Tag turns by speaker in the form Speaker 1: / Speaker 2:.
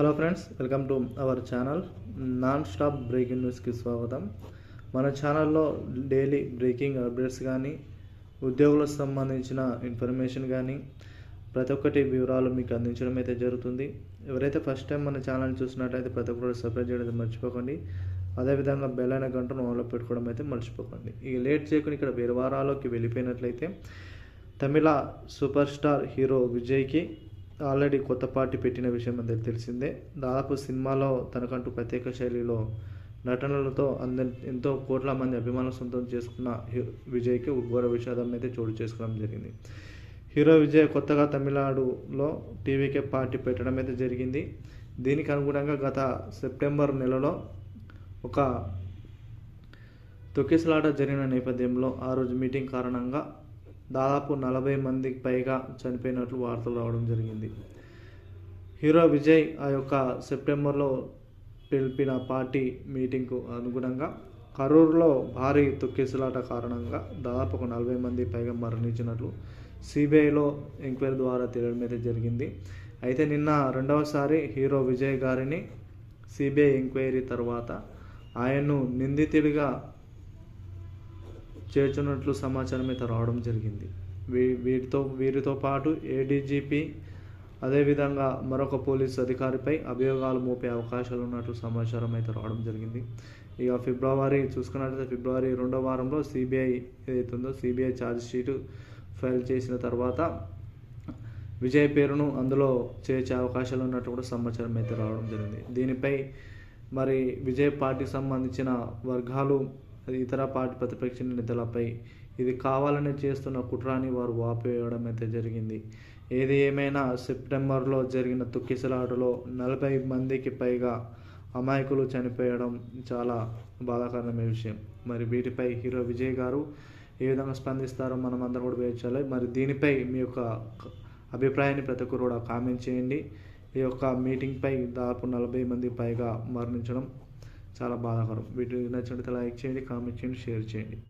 Speaker 1: Hello friends welcome to our channel non stop breaking న్యూస్కి స్వాగతం. మన ఛానల్లో డైలీ బ్రేకింగ్ అప్డేట్స్ కానీ ఉద్యోగులకు సంబంధించిన ఇన్ఫర్మేషన్ కానీ ప్రతి ఒక్కటి వివరాలు మీకు అందించడం అయితే జరుగుతుంది. ఎవరైతే ఫస్ట్ టైం మన ఛానల్ చూసినట్లయితే ప్రతి ఒక్కరు సబ్స్క్రైబ్ చేయడం అయితే మర్చిపోకండి అదేవిధంగా బెల్ అయిన గంటను ఆన్లో పెట్టుకోవడం అయితే మర్చిపోకండి. ఇక లేట్ చేయకుండా ఇక్కడ వేరే వారాల్లోకి వెళ్ళిపోయినట్లయితే తమిళ సూపర్ స్టార్ హీరో విజయ్కి ఆల్రెడీ కొత్త పార్టీ పెట్టిన విషయం అందరికి తెలిసిందే. దాదాపు సినిమాలో తనకంటూ ప్రత్యేక శైలిలో నటనలతో అందరి ఎంతో కోట్ల మంది అభిమానులు సొంతం చేసుకున్న విజయ్కి ఉగ్ర విషాదం అయితే చోటు చేసుకోవడం జరిగింది. హీరో విజయ్ కొత్తగా తమిళనాడులో టీవీకే పార్టీ పెట్టడం అయితే జరిగింది. దీనికి అనుగుణంగా గత సెప్టెంబర్ నెలలో ఒక తొక్కిసలాట జరిగిన నేపథ్యంలో ఆ రోజు మీటింగ్ కారణంగా దాదాపు నలభై మందికి పైగా చనిపోయినట్లు వార్తలు రావడం జరిగింది. హీరో విజయ్ ఆ యొక్క సెప్టెంబర్లో పిలిపిన పార్టీ మీటింగ్కు అనుగుణంగా కరూరులో భారీ తొక్కిసలాట కారణంగా దాదాపు ఒక నలభై మంది పైగా మరణించినట్లు సిబిఐలో ఎంక్వైరీ ద్వారా తెలియడం అయితే జరిగింది. అయితే నిన్న రెండవసారి హీరో విజయ్ గారిని సిబిఐ ఎంక్వైరీ తర్వాత ఆయన్ను నిందితుడిగా చేర్చున్నట్లు సమాచారం అయితే రావడం జరిగింది. వీ వీటితో వీరితో పాటు ఏడీజీపీ అదేవిధంగా మరొక పోలీస్ అధికారిపై అభియోగాలు మోపే అవకాశాలు ఉన్నట్లు సమాచారం అయితే రావడం జరిగింది. ఇక ఫిబ్రవరి చూసుకున్నట్లయితే ఫిబ్రవరి రెండో వారంలో సిబిఐ ఏదైతుందో సిబిఐ ఛార్జ్ షీటు ఫైల్ చేసిన తర్వాత విజయ్ పేరును అందులో చేర్చే అవకాశాలు ఉన్నట్లు కూడా సమాచారం అయితే రావడం జరిగింది. దీనిపై మరి విజయ్ పార్టీకి సంబంధించిన వర్గాలు ఇతర పార్టీ ప్రతిపక్ష నేతలపై ఇది కావాలని చేస్తున్న కుట్రాని వారు వాపేయడం అయితే జరిగింది. ఏది ఏమైనా సెప్టెంబర్లో జరిగిన తొక్కిసలాటలో నలభై మందికి పైగా అమాయకులు చనిపోయడం చాలా బాధాకరమైన విషయం. మరి వీటిపై హీరో విజయ్ గారు ఏ విధంగా స్పందిస్తారో మనం అందరం కూడా వేయించాలి మరి దీనిపై మీ యొక్క అభిప్రాయాన్ని ప్రతి ఒక్కరు కూడా కామెంట్ చేయండి. ఈ యొక్క మీటింగ్పై దాదాపు నలభై మంది పైగా మరణించడం చాలా బాధాకరం. వీటి నచ్చినట్లయితే లైక్ చేయండి కామెంట్ చేయండి షేర్ చేయండి.